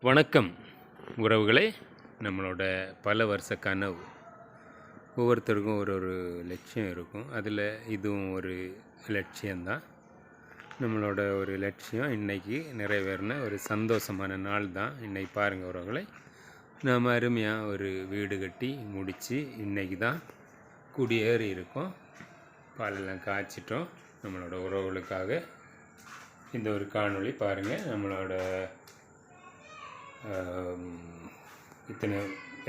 வணக்கம் உறவுகளே. நம்மளோட பல வருஷ கனவு. ஒவ்வொருத்தருக்கும் ஒரு ஒரு லட்சியம் இருக்கும். அதில் இதுவும் ஒரு லட்சியம்தான். நம்மளோட ஒரு லட்சியம் இன்றைக்கி நிறைவேறின ஒரு சந்தோஷமான நாள் தான் இன்றைக்கி பாருங்கள் உறவுகளை. நாம் அருமையாக ஒரு வீடு கட்டி முடித்து இன்றைக்கி தான் குடியேறி இருக்கோம். பாலெல்லாம் காய்ச்சிட்டோம். நம்மளோட உறவுகளுக்காக இந்த ஒரு காணொளி பாருங்கள் நம்மளோட இத்தனை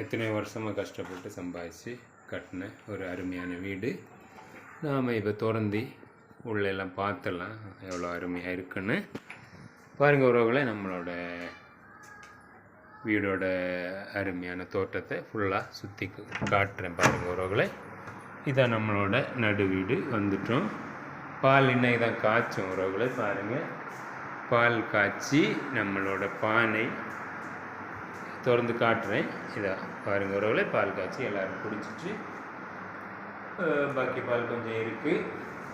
எத்தனை வருஷமாக கஷ்டப்பட்டு சம்பாதிச்சு கட்டின ஒரு அருமையான வீடு. நாம் இப்போ திறந்து உள்ளெல்லாம் பார்த்தலாம் எவ்வளோ அருமையாக இருக்குன்னு. பாருங்கள் உறவுகளை நம்மளோட வீடோட அருமையான தோட்டத்தை ஃபுல்லாக சுற்றி காட்டுறேன் பாருங்கள் உறவுகளை. இதான் நம்மளோட நடு வீடு வந்துட்டோம். பால் இன்னைக்கு தான் காய்ச்சும் உறவுகளை பாருங்கள் பால் காய்ச்சி நம்மளோட பானை திறந்து காட்டுறேன். இதை பாருங்கள் உறவுல பால் காய்ச்சி எல்லோரும் குடிச்சிட்டு பாக்கி பால் கொஞ்சம் இருக்குது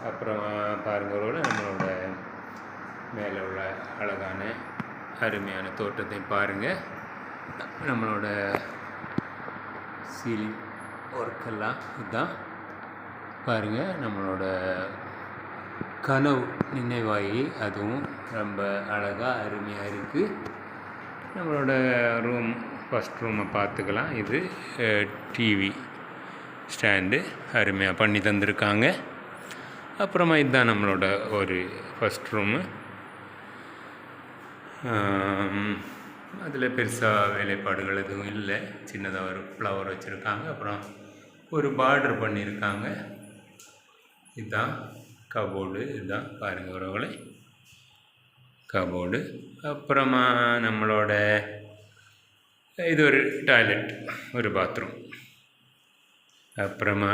அப்புறம் பாருங்கள் உறவுல நம்மளோட மேலே உள்ள அழகான அருமையான தோட்டத்தை பாருங்கள் நம்மளோட சீலிங் ஒர்க்கெல்லாம் இதுதான் பாருங்கள் நம்மளோட கனவு நினைவாகி அதுவும் ரொம்ப அழகாக அருமையாக இருக்குது நம்மளோட ரூம் ஃபஸ்ட் ரூமை பார்த்துக்கலாம். இது டிவி ஸ்டாண்டு அருமையாக பண்ணி தந்திருக்காங்க. அப்புறமா இதுதான் நம்மளோட ஒரு ஃபஸ்ட் ரூமு அதில் பெருசாக வேலைப்பாடுகள் எதுவும் இல்லை. சின்னதாக ஒரு ஃப்ளவர் வச்சுருக்காங்க. அப்புறம் ஒரு பார்டர் பண்ணியிருக்காங்க இதுதான் கபோர்டு இதுதான் பாருங்கள் உறவுகளை. கபோர்டு அப்புறமா நம்மளோட இது ஒரு டாய்லெட் ஒரு பாத்ரூம் அப்புறமா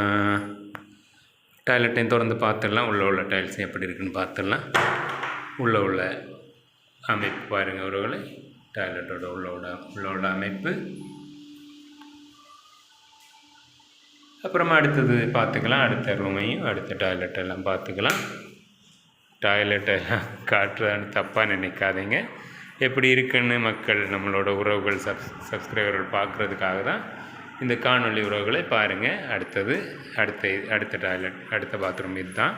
டாய்லெட்டையும் திறந்து பார்த்துடலாம். உள்ளே உள்ள டைல்ஸ் எப்படி இருக்குன்னு பார்த்துடலாம். உள்ளே உள்ள அமைப்பு பாருங்கள் உறவுகளை டாய்லெட்டோட உள்ளோட உள்ள உள்ள உள்ள அமைப்பு. அப்புறமா அடுத்தது பார்த்துக்கலாம். அடுத்த ரூமையும் அடுத்த டாய்லெட் எல்லாம் பார்த்துக்கலாம். டாய்லெட்டெல்லாம் காட்டுறான்னு தப்பாக நினைக்காதீங்க. எப்படி இருக்குன்னு மக்கள் நம்மளோட உறவுகள் சப் சப்ஸ்கிரைபர்கள் பார்க்குறதுக்காக தான் இந்த காணொலி உறவுகளை பாருங்கள் அடுத்தது அடுத்த அடுத்த டாய்லெட் அடுத்த பாத்ரூம் இதுதான்.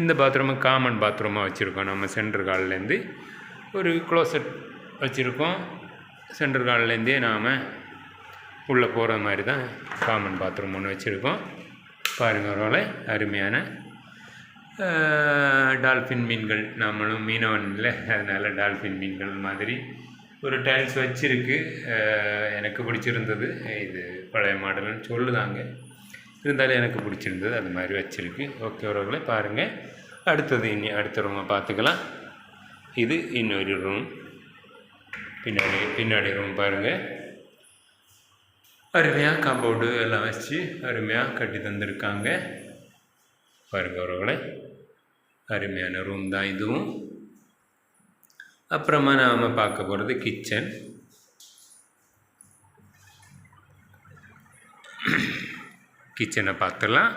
இந்த பாத்ரூமு காமன் பாத்ரூமாக வச்சுருக்கோம். நம்ம சென்ட்ரு கால்லேருந்து ஒரு க்ளோசட் வச்சுருக்கோம். சென்ட்ரு கால்லேருந்தே நாம் உள்ளே போகிற மாதிரி தான் காமன் பாத்ரூம் ஒன்று வச்சுருக்கோம். பாருங்கள் ஒருவேளை அருமையான டால்ஃபின் மீன்கள் நம்மளும் மீனவன் இல்லை அதனால் டால்ஃபின் மீன்கள் மாதிரி ஒரு டைல்ஸ் வச்சுருக்கு. எனக்கு பிடிச்சிருந்தது. இது பழைய மாடல்னு சொல்லுதாங்க. இருந்தாலும் எனக்கு பிடிச்சிருந்தது அது மாதிரி வச்சுருக்கு. ஓகே உறவுகளை பாருங்கள் அடுத்தது இனி அடுத்த ரூமை பார்த்துக்கலாம். இது இன்னொரு ரூம் பின்னாடி பின்னாடி ரூம் பாருங்கள் அருமையாக காம்பவுண்டு எல்லாம் வச்சு அருமையாக கட்டி தந்திருக்காங்க. பாருங்கள் உறவுகளை. அருமையான ரூம் தான் இதுவும். அப்புறமா நாம் பார்க்க போகிறது கிச்சன் கிச்சனை பார்த்துடலாம்.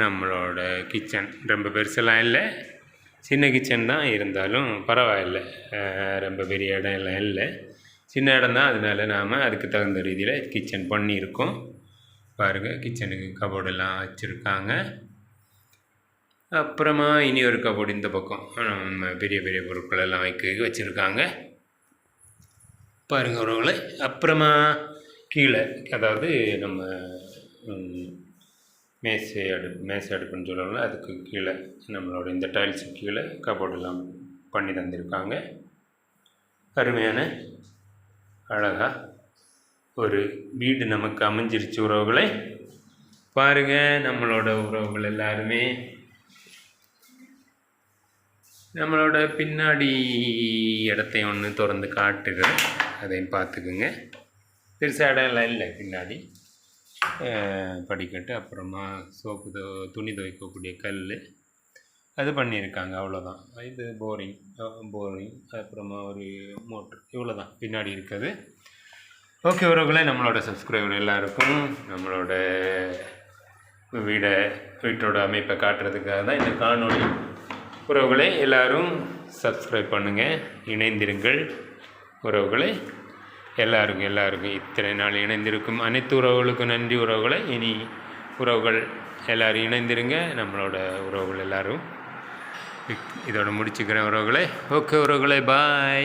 நம்மளோட கிச்சன் ரொம்ப பெருசெல்லாம் இல்லை. சின்ன கிச்சன் தான் இருந்தாலும் பரவாயில்ல. ரொம்ப பெரிய இடம் எல்லாம் இல்லை. சின்ன இடம் தான் அதனால நாம் அதுக்கு தகுந்த ரீதியில் கிச்சன் பண்ணியிருக்கோம். பாருங்கள் கிச்சனுக்கு கபோர்டெல்லாம் வச்சுருக்காங்க. அப்புறமா இனி ஒரு கபோர்டு இந்த பக்கம். நம்ம பெரிய பெரிய பொருட்கள் எல்லாம் வைக்க வச்சுருக்காங்க. பாருங்க உறவுகளை. அப்புறமா கீழே அதாவது நம்ம மேசை அடுப்பு மேசை அடுப்புன்னு சொல்லுவாங்கள்ல அதுக்கு கீழே நம்மளோட இந்த டைல்ஸுக்கு கீழே கபோர்டு எல்லாம் பண்ணி தந்திருக்காங்க. அருமையான அழகாக ஒரு வீடு நமக்கு அமைஞ்சிருச்சு உறவுகளை. பாருங்கள் நம்மளோட உறவுகள் எல்லாருமே. நம்மளோட பின்னாடி இடத்தையும் ஒன்று திறந்து காட்டுகிறேன் அதையும் பார்த்துக்குங்க. பெருசாக இடம் எல்லாம் இல்லை பின்னாடி. படிக்கட்டு அப்புறமா சோப்பு தோ துணி துவைக்கக்கூடிய கல் அது பண்ணியிருக்காங்க அவ்வளோதான். இது போரிங் போரிங் அப்புறமா ஒரு மோட்ரு இவ்வளோ தான் பின்னாடி இருக்குது. ஓகே உறவுகளே நம்மளோட சப்ஸ்கிரைபர் எல்லாருக்கும் நம்மளோட வீடை வீட்டோட அமைப்பை காட்டுறதுக்காக தான் இந்த காணொளி உறவுகளை எல்லோரும் சப்ஸ்கிரைப் பண்ணுங்கள் இணைந்திருங்கள். உறவுகளை எல்லாருக்கும் எல்லாருக்கும் இத்தனை நாள் இணைந்திருக்கும் அனைத்து உறவுகளுக்கும் நன்றி. உறவுகளை இனி உறவுகள் எல்லோரும் இணைந்திருங்க. நம்மளோட உறவுகள் எல்லோரும். இதோட முடிச்சுக்கிறேன் உறவுகளை. ஓகே உறவுகளை பாய்